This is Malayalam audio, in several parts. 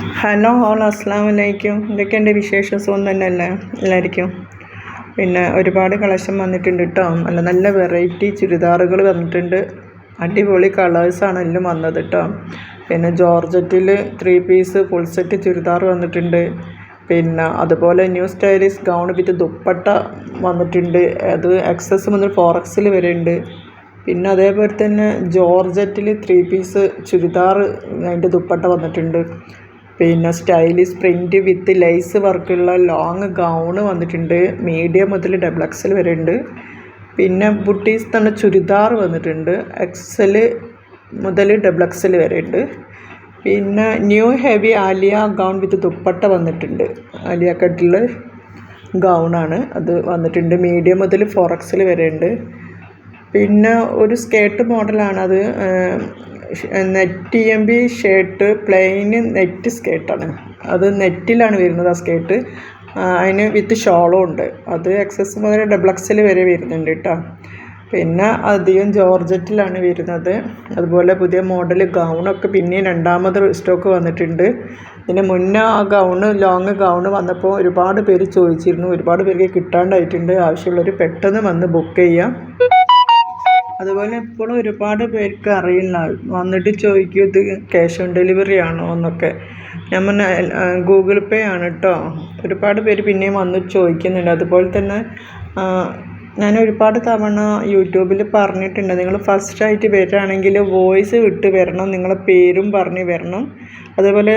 ഹലോ ഓൾ അസ്സാം വലൈക്കും എന്തൊക്കെയുണ്ട് വിശേഷ? സുഖം തന്നെയല്ലേ? എല്ലാവർക്കും പിന്നെ ഒരുപാട് കളക്ഷൻ വന്നിട്ടുണ്ട് കേട്ടോ നല്ല നല്ല വെറൈറ്റി ചുരിദാറുകൾ വന്നിട്ടുണ്ട്. അടിപൊളി കളേഴ്സാണ് എല്ലാം വന്നത് കേട്ടോ പിന്നെ ജോർജറ്റിൽ three piece full set churidar വന്നിട്ടുണ്ട്. പിന്നെ അതുപോലെ new stylish gown with dupatta വന്നിട്ടുണ്ട്. അത് എക്സസ് മുതൽ ഫോർ എക്സിൽ വരെ ഉണ്ട് പിന്നെ അതേപോലെ തന്നെ ജോർജറ്റിൽ ത്രീ പീസ് ചുരിദാർ അതിന്റെ ദുപ്പട്ട വന്നിട്ടുണ്ട്. പിന്നെ സ്റ്റൈലിഷ് പ്രിന്റ് വിത്ത് ലൈസ് വർക്കുള്ള ലോങ് ഗൗണ് വന്നിട്ടുണ്ട്. മീഡിയം മുതൽ ഡബിൾ എക്സൽ വരെ ഉണ്ട്. പിന്നെ ബുട്ടീസ് തന്നെ ചുരിദാർ വന്നിട്ടുണ്ട്. എക്സൽ മുതൽ ഡബിൾ എക്സൽ വരെ ഉണ്ട്. പിന്നെ new heavy Alia gown with dupatta വന്നിട്ടുണ്ട്. ആലിയ കട്ടിൽ ഗൗണാണ് അത് വന്നിട്ടുണ്ട്. മീഡിയം മുതൽ ഫോർ എക്സൽ വരെ ഉണ്ട്. പിന്നെ ഒരു skirt മോഡലാണത് net E M B shirt plain net സ്കേർട്ടാണ് അത് നെറ്റിലാണ് വരുന്നത് ആ സ്കേർട്ട് അതിന് വിത്ത് ഷോളും ഉണ്ട്. അത് എക്സസ് മുതൽ ഡബിൾ എക്സൽ വരെ വരുന്നുണ്ട് കേട്ടോ. പിന്നെ അധികം ജോർജറ്റിലാണ് വരുന്നത്. അതുപോലെ പുതിയ മോഡൽ ഗൗണൊക്കെ പിന്നെ രണ്ടാമത് സ്റ്റോക്ക് വന്നിട്ടുണ്ട്. ഇതിന് മുന്നേ ആ ഗൗണ് ലോങ് ഗൗണ് വന്നപ്പോൾ ഒരുപാട് പേര് ചോദിച്ചിരുന്നു. ഒരുപാട് പേർക്ക് കിട്ടാണ്ടായിട്ടുണ്ട്. ആവശ്യമുള്ളവർ പെട്ടെന്ന് വന്ന് ബുക്ക് ചെയ്യാം. അതുപോലെ ഇപ്പോഴും ഒരുപാട് പേർക്ക് അറിയില്ല. വന്നിട്ട് ചോദിക്കും ഇത് ക്യാഷ് ഓൺ ഡെലിവറി ആണോ എന്നൊക്കെ. ഞാൻ പറഞ്ഞ ഗൂഗിൾ പേ ആണ് കേട്ടോ ഒരുപാട് പേര് പിന്നെയും വന്ന് ചോദിക്കുന്നുണ്ട്. അതുപോലെ തന്നെ ഞാൻ ഒരുപാട് തവണ യൂട്യൂബിൽ പറഞ്ഞിട്ടുണ്ട്. നിങ്ങൾ ഫസ്റ്റ് ഫസ്റ്റായിട്ട് വരികയാണെങ്കിൽ വോയിസ് ഇട്ട് വരണം നിങ്ങളെ പേരും പറഞ്ഞ് വരണം. അതുപോലെ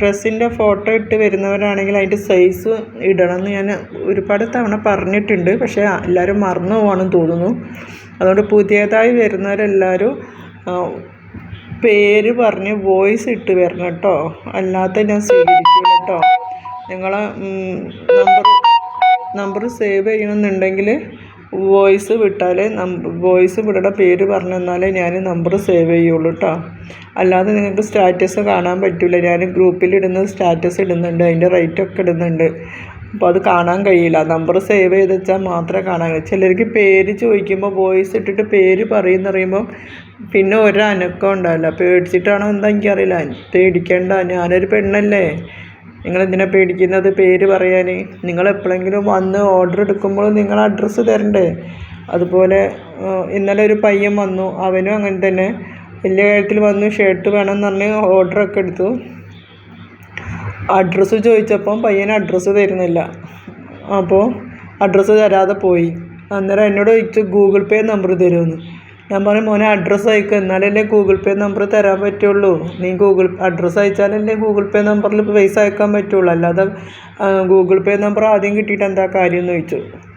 ഡ്രസ്സിന്റെ ഫോട്ടോ ഇട്ട് വരുന്നവരാണെങ്കിൽ അതിന്റെ സൈസ് ഇടണം എന്ന് ഞാൻ ഒരുപാട് തവണ പറഞ്ഞിട്ടുണ്ട്. പക്ഷേ എല്ലാവരും മറന്നു പോകണമെന്ന് തോന്നുന്നു. അതുകൊണ്ട് പുതിയതായി വരുന്നവരെല്ലാവരും പേര് പറഞ്ഞ് വോയിസ് ഇട്ട് വരണം കേട്ടോ. അല്ലാത്ത ഞാൻ സ്വീകരിക്കില്ല കേട്ടോ. നിങ്ങൾ നമ്പർ നമ്പർ സേവ് ചെയ്യണമെന്നുണ്ടെങ്കിൽ വോയിസ് വിട്ടാൽ വോയിസ് വിടേണ്ട പേര് പറഞ്ഞു തന്നാലേ ഞാൻ നമ്പർ സേവ് ചെയ്യുള്ളൂ കേട്ടോ. അല്ലാതെ നിങ്ങൾക്ക് സ്റ്റാറ്റസ് കാണാൻ പറ്റില്ല ഞാൻ ഗ്രൂപ്പിലിടുന്ന സ്റ്റാറ്റസ് ഇടുന്നുണ്ട് അതിന്റെ റേറ്റൊക്കെ ഇടുന്നുണ്ട്. അപ്പോൾ അത് കാണാൻ കഴിയില്ല. നമ്പർ സേവ് ചെയ്ത് വെച്ചാൽ മാത്രമേ കാണാൻ കഴിയൂ. ചിലർക്ക് പേര് ചോദിക്കുമ്പോൾ വോയിസ് ഇട്ടിട്ട് പേര് പറയുന്ന പറയുമ്പം പിന്നെ ഒരനക്കം ഉണ്ടാവില്ല. പേടിച്ചിട്ടാണോ എന്താ എനിക്കറിയില്ല. പേടിക്കേണ്ട. ഞാനൊരു പെണ്ണല്ലേ. നിങ്ങളെന്തിനാ പേടിക്കുന്നത്? പേര് പറയാൻ നിങ്ങൾ എപ്പോഴെങ്കിലും വന്ന് ഓർഡർ എടുക്കുമ്പോൾ നിങ്ങൾ അഡ്രസ്സ് തരണ്ടേ? അതുപോലെ ഇന്നലെ ഒരു പയ്യൻ വന്നു. അവനും അങ്ങനെ തന്നെ. വലിയ കാര്യത്തിൽ വന്നു. ഷർട്ട് വേണമെന്ന് പറഞ്ഞ് ഓർഡറൊക്കെ എടുത്തു. അഡ്രസ്സ് ചോദിച്ചപ്പം പയ്യൻ അഡ്രസ്സ് തരുന്നില്ല. അപ്പോൾ അഡ്രസ്സ് തരാതെ പോയി. അന്നേരം എന്നോട് ചോദിച്ചു ഗൂഗിൾ പേ നമ്പർ തരുമെന്ന്. ഞാൻ പറഞ്ഞു മോനെ അഡ്രസ്സ് അയക്കുക എന്നാലല്ലേ ഗൂഗിൾ പേ നമ്പർ തരാൻ പറ്റുള്ളൂ. നീ ഗൂഗിൾ അഡ്രസ്സ് അയച്ചാലല്ലേ ഗൂഗിൾ പേ നമ്പറിൽ പൈസ അയക്കാൻ പറ്റുള്ളൂ. അല്ലാതെ ഗൂഗിൾ പേ നമ്പർ ആദ്യം കിട്ടിയിട്ട് എന്താ കാര്യം? എന്ന് ചോദിച്ചു.